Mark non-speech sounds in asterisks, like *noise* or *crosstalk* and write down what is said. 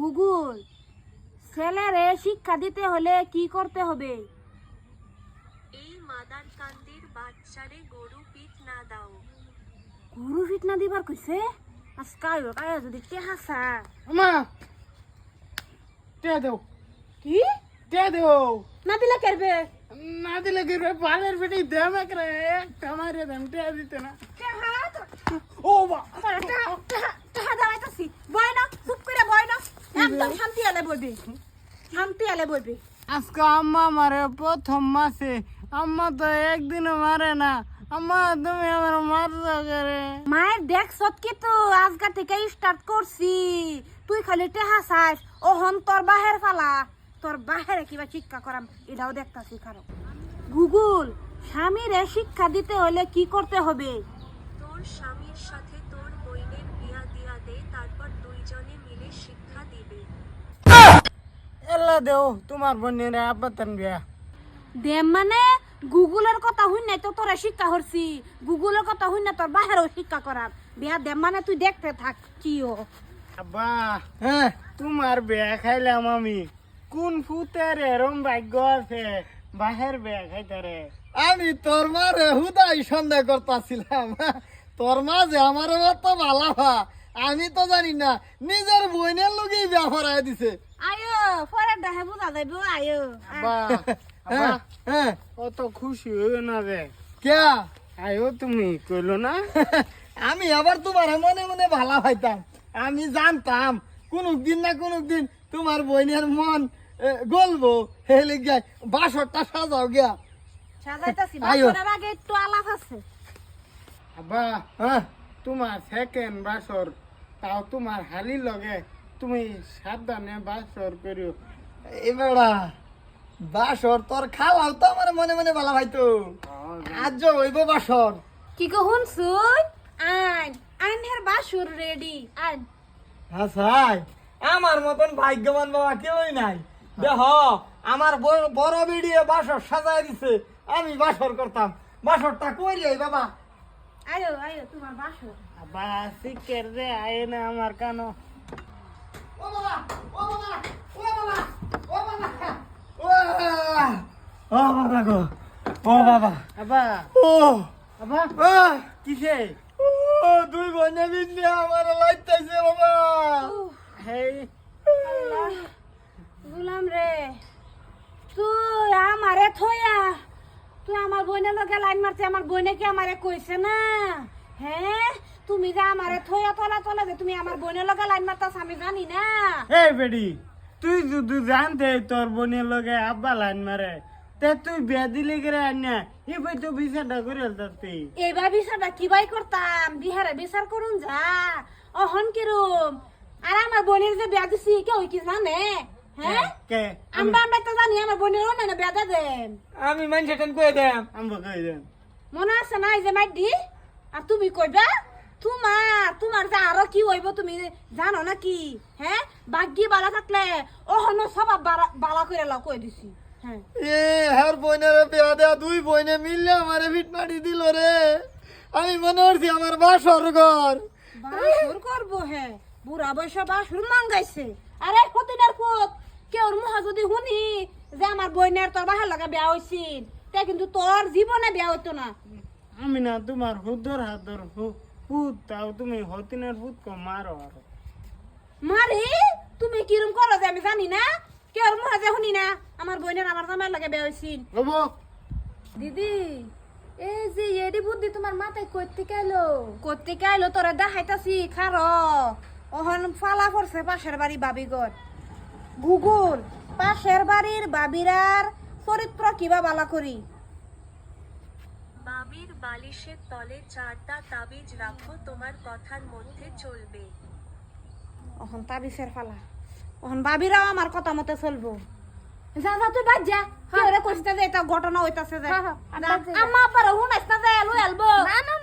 Google. ছেলেরে শিক্ষা দিতে হলে কি করতে হবে? এই মাদার কান্দির বাচ্চারে গরু পিঠ না দাও। গরু ফিটনা দিবার কইছে? আজকাল কায়া যদি টেহাসা আমা তে দেও। কি? তে দেও। না দিলে করবে না দিলে কি রে পালের পেটে দেম একরে একটা মারে দেম তে দিতে না। ও বা টাহা দাঁড়াইতাছি বয় না বয় না। একদম শান্তি আলে বলবি। শান্তি আলে বলবি। আজকে আম্মা মারে প্রথম মাসে আম্মা তো একদিনও মারে না। আম্মা তুমি আমার মারছো করে মায়ের দেখ সৎকি তো আজকাল থেকে স্টার্ট করছি। তুই খালি টেহা চাস। ও হন তোর বাহের ফালা তোর বাহেরে কিবা শিক্ষা করাম এটাও দেখতাছি কারও গুগল স্বামীরে শিক্ষা দিতে হলে কি করতে হবে? তোর স্বামীর সাথে তোর বইনের বিয়া দিয়া দে তারপর দুইজনে মিলে শিক্ষা দিবে এলা দেও তোমার বোনের আপাতন বিয়া। দেম মানে গুগলের কথা হই নাই তো তোরা শিক্ষা করছি। গুগলের কথা হই না তোর বাহেরও শিক্ষা করাম বিয়া দেম মানে তুই দেখতে থাক কি ও। আব্বা হ্যাঁ তোমার বিয়া খাইলাম আমি। কোন ফুতের এরম ভাগ্য আছে? বাহের বিয়া খাইতে রে। আমি তোর মারে হুদাই সন্দেহ করতেছিলাম। তোর মা যে আমার তো ভালো আমি তো জানি না নিজের বোনের লোকেই বিয়া ফরাই দিছে। আয়ো পরে দেহে বুঝা যাইব আয়ো। আব্বা হ্যাঁ হ্যাঁ। অত খুশি হইও না রে। কে? আয়ো তুমি কইলো না? *laughs* আমি আবার তোমার মনে মনে ভালো পাইতাম। আমি জানতাম কোন দিন না কোন দিন তোমার বোনের মন গলবো। হেলে গাই বাসরটা সাজাও গিয়া। সাজাইতাছি আয়ো। বাসরের আগে একটু আলাপ আছে। আব্বা হ্যাঁ। তোমার সেকেন্ড বাসর তাও তোমার হালি লগে তুমি সাবধানে বাসর করিও এবারা বাসর তোর খাওয়াও তো আমার মনে মনে ভালো ভাইতো আজ হইব বাসর কি কো শুনছুই আইন আইন হের বাসুর রেডি আইন হাসাই আমার মতন ভাগ্যবান বাবা কেউই নাই। দেহ আমার বড় বড় বিড়িয়ে বাসর সাজায় দিছে। আমি বাসর করতাম। বাসরটা করিয়াই বাবা? আয়ো আয়ো তোমার বাসুর আব্বা শিখের রে আয় না আমার কানো। ও বাবা ও বাবা ও বাবা ও বাবা। ও বাবা গো ও বাবা। আব্বা ও আব্বা ও। কিসে? ও দুই বোনে মিলে আমার লাইতাইছে বাবা। হেই। গুলাম রে তুই আমারে থইয়া তুই আমার বোনের লগে লাইন মারতে আমার বোনে কি আমারে কইছে না। হ্যাঁ তুমি যে আমারে থইয়া তলা তলা যে তুমি আমার বোনের লগে লাইন মারতাস আমি জানি না। এই বেডি তুই যদি জানতে তোর বোনের লগে আব্বা লাইন মারে তে তুই বিয়া দিলি করে আন্যা এই বই তো বিচারটা করে তাতে এইবার বিচারটা কিবাই করতাম? বিহারে বিচার করুন যা। অহন কিরম? আর আমার বোনের যে বিয়া দিছি কেউ কি জানে? হ্যাঁ? কে? আমরা আমরা তো জানি আমার বোনের না না বিয়া দেন আমি মানুষ টেন কই দেম। আমি কই দেন মনে আছে না এই যে মাইডি? আর তুমি কইবা? তোমার তোমার যে আরও কি হইব তুমি জানো না হ্যাঁ? বাগ্যি বালা থাকলে অহন সব বালা করে লাও কই দিছি। হ্যাঁ। এ হার বোনের বিয়া দেয়া দুই বোনে মিললে আমারে ভিট মারি দিল রে। আমি মনে করছি আমার বাসর ঘর। বাসুর করব হ্যাঁ বুড়া বয়স বাসুর মাঙ্গাইছে। আরে হতিনের পুত! কেউর মুহা যদি শুনি যে আমার বইনের তোর বাহার লাগা বিয়া হইছিল তে কিন্তু তোর জীবনে বিয়া হইতো না। আমি না তোমার হুদর হাতর হুত তাও তুমি হতিনের হুত কো মারো আর মারি তুমি কিরম করো যে আমি জানি না? কেউর মুহা যে শুনি না? আমার বইনের আমার জামাই লাগে বিয়া হইছিল হব। দিদি এই যে এডি বুদ্ধি তোমার মাথায় কইতে গেলো করতে গেলো তোরে দেখাইতাছি খার ওহন ফালা করছে পাশের বাড়ি বাবিগর গুগল পাশের বাড়ির বাবিরার চরিত্র কিবা বালা করি। বাবির বালিশের তলে চারটা তাবিজ রাখো তোমার কথার মধ্যে চলবে। ওহন তাবিসের ফালা ওহন বাবিরাও আমার কথা মতে চলবো। যা যা তুই বাদ যা। কি ওরে কইতে যে এটা ঘটনা হইতাছে যে। আম্মা আব্বার হুনাইছ না যে লই আলবো। না না